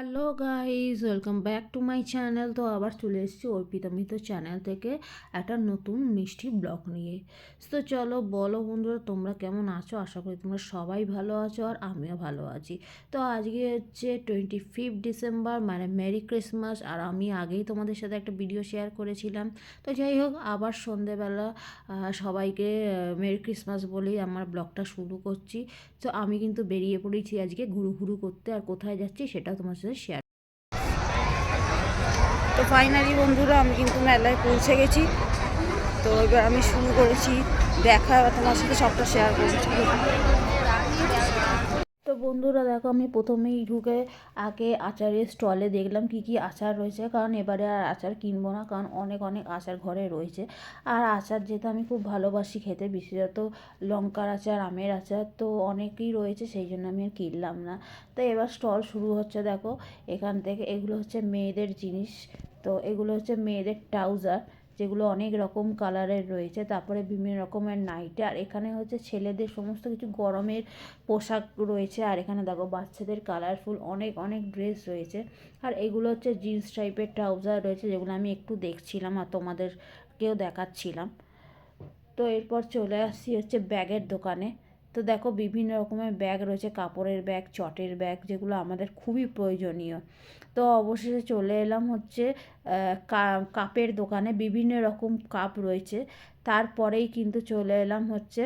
Hello guys welcome back to my channel তো আবার চলে এসেছি অর্পিতা মিত্র চ্যানেল থেকে একটা নতুন মিষ্টি ব্লগ নিয়ে। তো চলো বলো বন্ধুরা, তোমরা কেমন আছো? আশা করি তোমরা সবাই ভালো আছো আর আমিও ভালো আছি। তো আজকে হচ্ছে টোয়েন্টি ফিফথ ডিসেম্বর মানে মেরি ক্রিসমাস আর আমি আগেই তোমাদের সাথে একটা ভিডিও শেয়ার করেছিলাম। তো যাই হোক, আবার সন্ধেবেলা সবাইকে মেরি ক্রিসমাস বলেই আমার ব্লগটা শুরু করছি। তো আমি কিন্তু বেরিয়ে পড়েছি আজকে ঘুরু ঘুরু করতে, আর কোথায় যাচ্ছি সেটাও তোমার সাথে শেয়ার তো ফাইনালি বন্ধুরা, আমি কিন্তু মেলায় পৌঁছে গেছি। তো এবার আমি শুরু করেছি। দেখা, তোমার সাথে সবটা শেয়ার করছি। বন্ধুরা, দেখো আমি প্রথমেই ঢুকে আগে আচারের স্টলে দেখলাম কি কি আচার রয়েছে। কারণ এবারে আর আচার কিনবো না, কারণ অনেক অনেক আচার ঘরে রয়েছে। আর আচার যেহেতু আমি খুব ভালোবাসি খেতে, বিশেষত লঙ্কার আচার, আমের আচার তো অনেকই রয়েছে, সেই জন্য আমি আর কিনলাম না। তো এবার স্টল শুরু হচ্ছে, দেখো এখান থেকে এগুলো হচ্ছে মেয়েদের জিনিস। তো এগুলো হচ্ছে মেয়েদের ট্রাউজার যেগুলো অনেক রকম কালারের রয়েছে, তারপরে বিভিন্ন রকমের নাইটি আর এখানে হচ্ছে ছেলেদের সমস্ত কিছু গরমের পোশাক রয়েছে। আর এখানে দেখো বাচ্চাদের কালারফুল অনেক অনেক ড্রেস রয়েছে। আর এগুলো হচ্ছে জিন্স টাইপের ট্রাউজার রয়েছে, যেগুলো আমি একটু দেখছিলাম আর তোমাদেরকেও দেখাচ্ছিলাম। তো এরপর চলে আসছি হচ্ছে ব্যাগের দোকানে। তো দেখো বিভিন্ন রকমের ব্যাগ রয়েছে, কাপড়ের ব্যাগ চটের ব্যাগ যেগুলো আমাদের খুবই প্রয়োজনীয়। তো অবশেষে চলে এলাম হচ্ছে কাপের দোকানে বিভিন্ন রকম কাপ রয়েছে। তারপরেই কিন্তু চলে এলাম হচ্ছে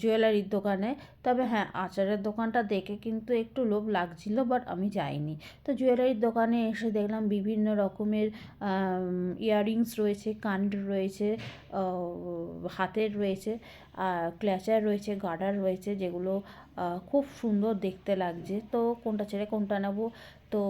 জুয়েলারির দোকানে। তবে হ্যাঁ আচারের দোকানটা দেখে কিন্তু একটু লোভ লাগছিল বাট আমি যাইনি। তো জুয়েলারির দোকানে এসে দেখলাম বিভিন্ন রকমের ইয়াররিংস রয়েছে কান রয়েছে হাতের রয়েছে ক্ল্যাচার রয়েছে গার্ডার রয়েছে, যেগুলো খুব সুন্দর দেখতে লাগছে। তো কোনটা ছেড়ে কোনটা নেব? তো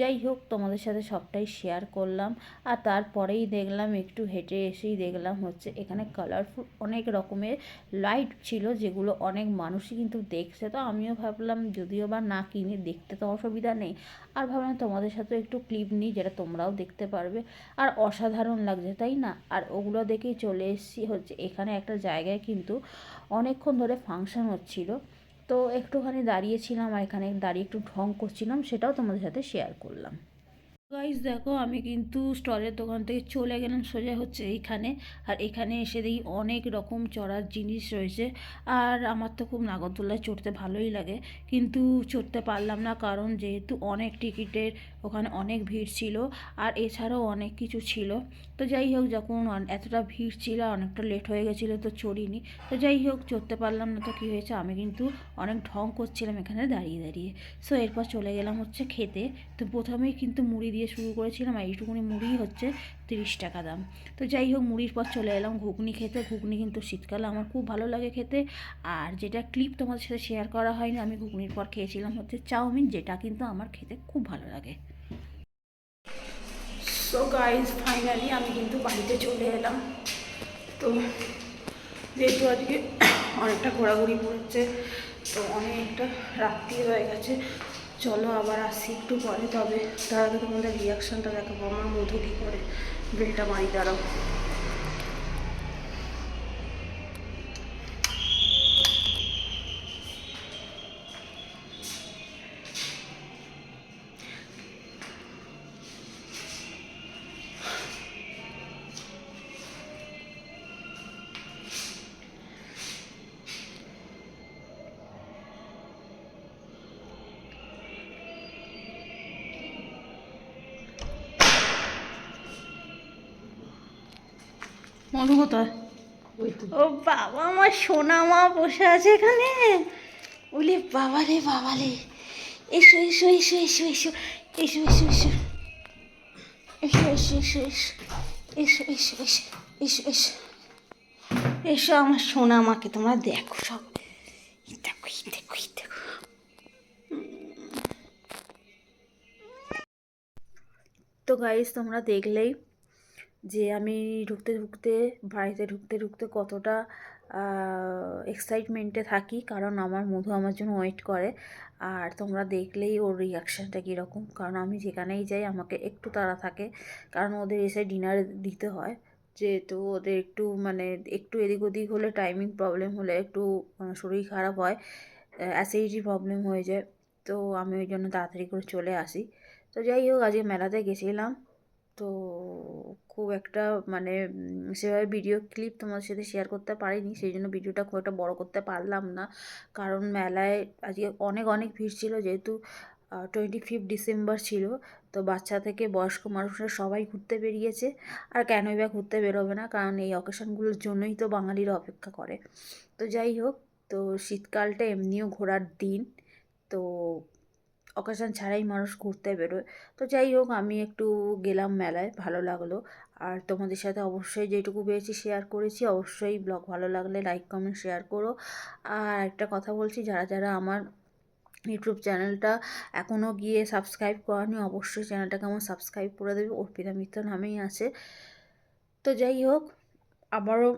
যাই হোক, তোমাদের সাথে সবটাই শেয়ার করলাম। আর তারপরেই দেখলাম, একটু হেঁটে এসেই দেখলাম হচ্ছে এখানে কালারফুল অনেক রকমের লাইট ছিল, যেগুলো অনেক মানুষই কিন্তু দেখছে। তো আমিও ভাবলাম, যদিও বা না কিনে দেখতে তো অসুবিধা নেই। আর ভাবলাম তোমাদের সাথে একটু ক্লিপ নিই, যেটা তোমরাও দেখতে পারবে। আর অসাধারণ লাগছে, তাই না? আর ওগুলো দেখেই চলে এসেছি হচ্ছে, এখানে একটা জায়গায় কিন্তু অনেকক্ষণ ধরে ফাংশন হচ্ছিল। তো একটুখানি দাঁড়িয়েছিলাম আর এখানে দাঁড়িয়ে একটু ঢং করছিলাম, সেটাও তোমাদের সাথে শেয়ার করলাম। গাইজ দেখো, আমি কিন্তু স্টলের দোকান থেকে চলে গেলাম, সোজা হচ্ছে এইখানে। আর এখানে এসে দেখি অনেক রকম চড়ার জিনিস রয়েছে। আর আমার তো খুব নাগরদোলায় চড়তে ভালোই লাগে। কিন্তু চড়তে পারলাম না, কারণ যেহেতু অনেক টিকিটের ওখানে অনেক ভিড় ছিল আর এছাড়াও অনেক কিছু ছিল। তো যাই হোক, যখন এতটা ভিড় ছিল, অনেকটা লেট হয়ে গেছিল, তো চড়িনি। তো যাই হোক, চড়তে পারলাম না তো কী হয়েছে, আমি কিন্তু অনেক ঢং করছিলাম এখানে দাঁড়িয়ে দাঁড়িয়ে। সো এরপর চলে গেলাম হচ্ছে খেতে। তো প্রথমেই কিন্তু মুড়ি দিয়ে শুরু করেছিলাম, আর এইটুকুনি মুড়ি হচ্ছে তিরিশ টাকা দাম। তো যাই হোক, মুড়ির পর চলে এলাম ঘুগনি খেতে। ঘুগনি কিন্তু শীতকালে আমার খুব ভালো লাগে খেতে। আর যেটা ক্লিপ তোমাদের সাথে শেয়ার করা হয়নি, আমি ঘুগনির পর খেয়েছিলাম হচ্ছে চাউমিন, যেটা কিন্তু আমার খেতে খুব ভালো লাগে। সো গাইজ ফাইনালি আমি কিন্তু বাড়িতে চলে এলাম। তো যেহেতু আজকে অনেকটা ঘোরাঘুরি পড়েছে, তো অনেকটা রাত্রি হয়ে গেছে। চলো আবার আসি একটু পরে, তবে তার আগে তোমাদের রিয়াকশানটা দেখাবো, আমার মধু কী করে। বেলটা মারি দাঁড়াও। মধু কোথায় ও বাবা আমার সোনা মা বসে আছে এখানে বলি বাবা রে বাবা রে এসো এসো এসো এসো এসো এসো এসো এসো এসো এসো এসো এসো এসো এসো এসো এসো এসো আমার সোনা মাকে তোমরা দেখো সব দেখো দেখো দেখো তো গাইস তোমরা দেখলেই যে আমি ঢুকতে ঢুকতে, বাড়িতে ঢুকতে ঢুকতে কতটা এক্সাইটমেন্টে থাকি, কারণ আমার মধু আমার জন্য ওয়েট করে। আর তোমরা দেখলেই ওর রিয়াকশানটা কীরকম, কারণ আমি যেখানেই যাই আমাকে একটু তাড়া থাকে, কারণ ওদের এসে ডিনার দিতে হয়। যেহেতু ওদের একটু মানে একটু এদিক ওদিক হলে টাইমিং প্রবলেম হলে একটু শরীর খারাপ হয় অ্যাসিডিটি প্রবলেম হয়ে যায়। তো আমি ওই জন্য তাড়াতাড়ি করে চলে আসি। তো যাই হোক, আজকে মেলাতে গেছিলাম। তো খুব একটা মানে সেভাবে ভিডিও ক্লিপ তোমাদের সাথে শেয়ার করতে পারিনি। সেই জন্য ভিডিওটা খুব একটা বড় করতে পারলাম না। কারণ মেলায় আজকে অনেক অনেক ভিড় ছিল। যেহেতু টোয়েন্টি ফিফথ ডিসেম্বর ছিল, তো বাচ্চা থেকে বয়স্ক মানুষরা সবাই ঘুরতে বেরিয়েছে। আর কেনই বা ঘুরতে বেরোবে না? কারণ এই অকেশনগুলোর জন্যই তো বাঙালিরা অপেক্ষা করে। তো যাই হোক, তো শীতকালটা এমনিও ঘোরার দিন। তো অকেশন ছাড়াই মানুষ ঘুরতে বেরোয়। তো যাই হোক, আমি একটু গেলাম মেলায়, ভালো লাগল। আর তোমাদের সাথে অবশ্যই যেটুকু পেয়েছি শেয়ার করেছি, অবশ্যই ব্লগ ভালো লাগলে লাইক কমেন্ট শেয়ার করো। আর একটা কথা বলছি, যারা যারা আমার ইউটিউব চ্যানেলটা এখনও গিয়ে সাবস্ক্রাইব করেনি, অবশ্যই চ্যানেলটাকে আমার সাবস্ক্রাইব করে দেবে। অর্পিতা মিত্র নামেই আছে। তো যাই হোক, আবারও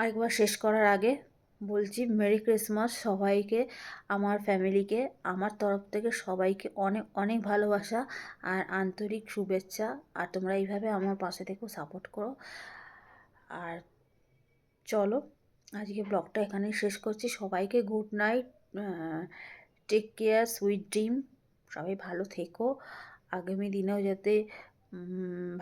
আরেকবার শেষ করার আগে বলছি মেরি ক্রিসমাস সবাইকে, আমার ফ্যামিলিকে আমার তরফ থেকে সবাইকে অনেক অনেক ভালোবাসা আর আন্তরিক শুভেচ্ছা। আর তোমরা এইভাবে আমার পাশে থেকেও সাপোর্ট করো। আর চলো, আজকে ব্লগটা এখানেই শেষ করছি। সবাইকে good night take care sweet dream সবাই ভালো থেকো। আগামী দিনেও যাতে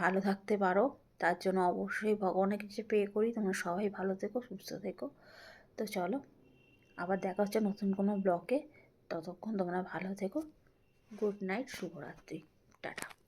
ভালো থাকতে পারো, তার জন্য অবশ্যই ভগবানের কাছে পে করি, তোমরা সবাই ভালো থেকো, সুস্থ থেকো। তো চলো, আবার দেখা হচ্ছে নতুন কোনো ব্লকে ততক্ষণ তোমরা ভালো থেকো। গুড নাইট, শুভরাত্রি। টাটা।